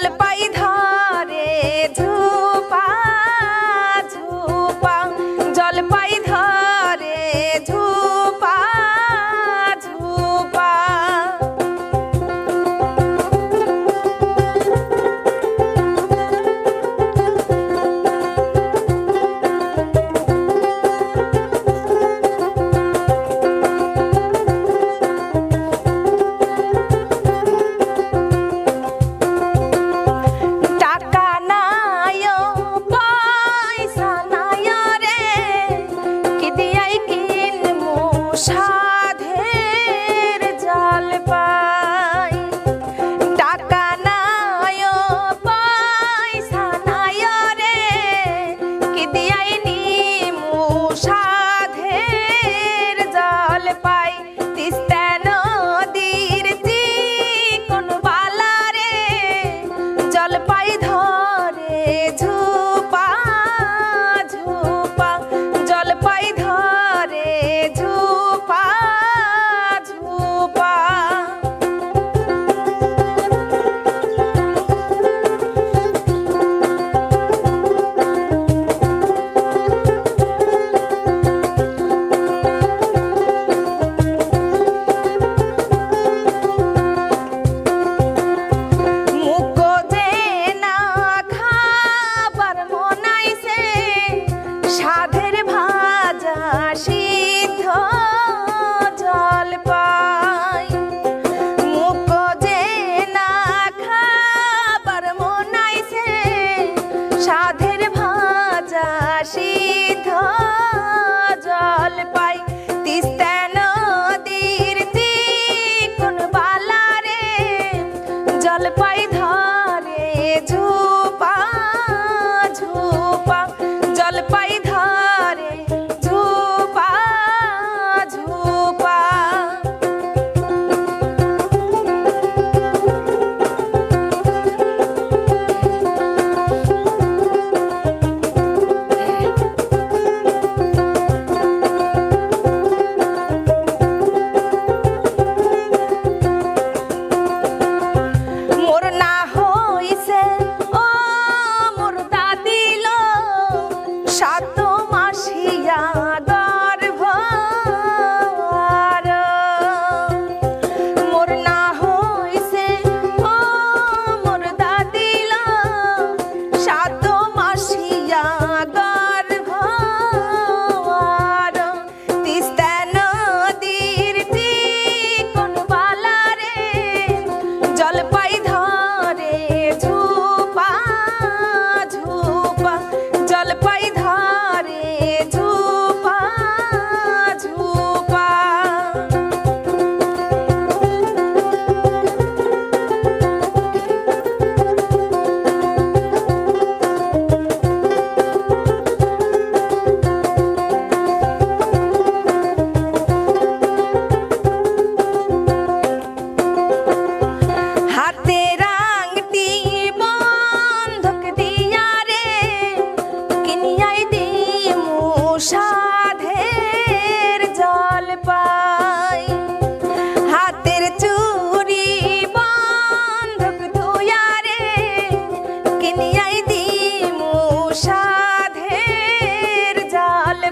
জল পাই সাধের ভাজা সিদ্ধ জল পাই। তিস্তা নদীর কোন বালারে জল পাই ধরে ঝুপা ঝুপা। জল পাই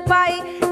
Bye.